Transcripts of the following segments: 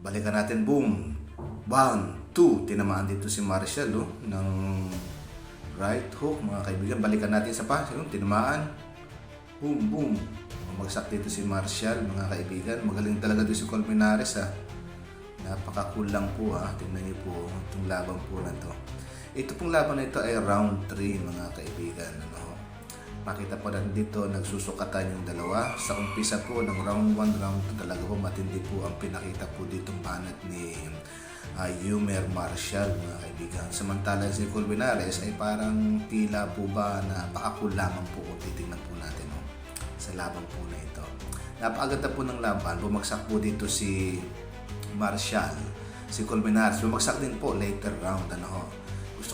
Balikan natin, boom. One, two. Tinamaan dito si Marshall, oh, ng right hook, mga kaibigan. Balikan natin sa pa. Yun, tinamaan. Boom, boom. Bumagsak dito si Marshall, mga kaibigan. Magaling talaga dito si Colmenares, ha. Napaka-cool lang po, ha. Tingnan niyo po itong laban po na to. Ito pong laban na ito ay round 3, mga kaibigan. Ano, Makita po natin dito, nagsusukatan yung dalawa. Sa umpisa po ng round 1, round 2 talaga po matindi po ang pinakita po dito banat ni uh, Yumer Marshall, mga kaibigan. Samantalang si Colmenares ay parang tila po ba na pakakul lamang po kung titignan po natin no? sa laban po na ito. Napakaganda po ng laban. Bumagsak po dito si Marshall, si Colmenares. Bumagsak din po later round. Ano ho?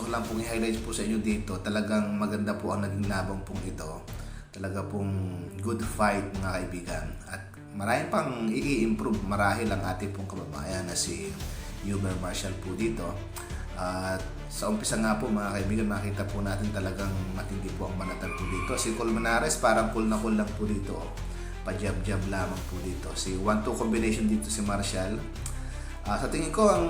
Ko lang pong i-highlight po sa inyo dito. Talagang maganda po ang naging labang pong ito. Talaga pong good fight mga kaibigan. At marami pang i-improve marahil ang ating pong kababayan na si Huber Marshall po dito. At sa umpisa nga po mga kaibigan, makita po natin talagang matindi po ang manatag po dito. Si Colmenares parang cool na cool lang po dito. Pa-jab-jab lamang po dito. Si 1-2 combination dito si Marshall. Ah, sa tingin ko ang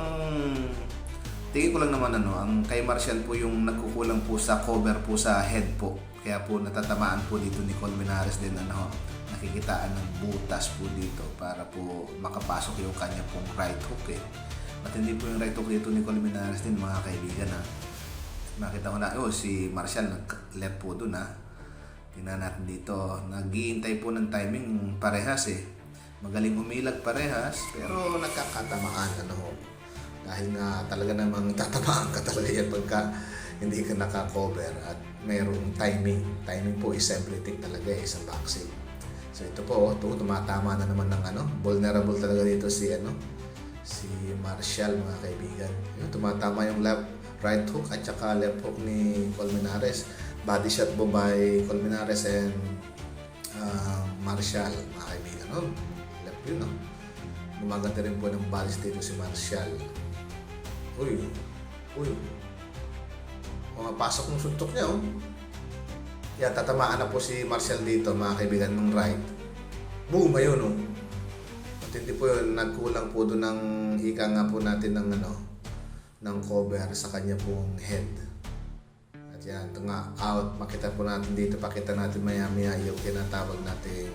tingin ko lang naman ano, ang kay Marshall po yung nagkukulang po sa cover po sa head po. Kaya po natatamaan po dito ni Colmenares din ano, nakikitaan ng butas po dito para po makapasok yung kanya pong right hook eh. Matindi po yung right hook dito ni Colmenares din mga kaibigan ha. Makita ko na, oh si Marshall nag-left po dun ha. Tingnan natin dito, naghihintay po ng timing parehas eh. Magaling umilag parehas, pero nagkakatamaan ano. Dahil nga talaga namang tatamaan ka talaga yan pagka hindi ka naka-cover at mayroong timing. Timing po is everything talaga eh, sa boxing. So ito po, ito, tumatama na naman ng ano, vulnerable talaga dito si ano, si Marshall mga kaibigan. Yun, tumatama yung left, right hook at saka left hook ni Colmenares. Body shot po by Colmenares and uh, Marshall mga kaibigan. No? Left yun, no? Gumaganda rin po ng balls dito si Marshall. Uy, uy. Pumapasok ng suntok niya, oh. Yan, tatamaan na po si Marshall dito, mga kaibigan ng right. Boom, ayun, oh. At hindi po yun, nagkulang po doon ng ika nga po natin ng ano, ng cover sa kanya pong head. At yan, ito nga, out. Makita po natin dito, pakita natin maya-maya yung tinatawag natin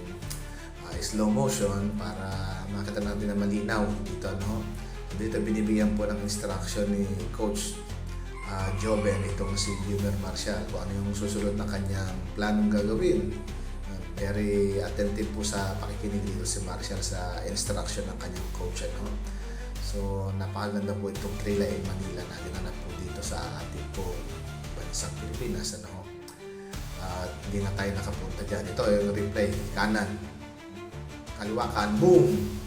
ah, slow motion para makita natin na malinaw dito, ano. Dito binibigyan po ng instruction ni Coach uh, Joben itong si Humer Marshall kung ano yung susunod na kanyang planong gagawin. Uh, very attentive po sa pakikinig dito si Marshall sa instruction ng kanyang coach. Ano? So, napakaganda po itong Trila in Manila na ginanap po dito sa ating po bansang Pilipinas. Ano? At hindi na tayo nakapunta dyan. Ito yung replay. Kanan. Kaliwa kan. Boom!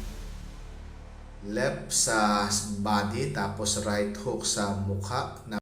Left sa body, tapos right hook sa mukha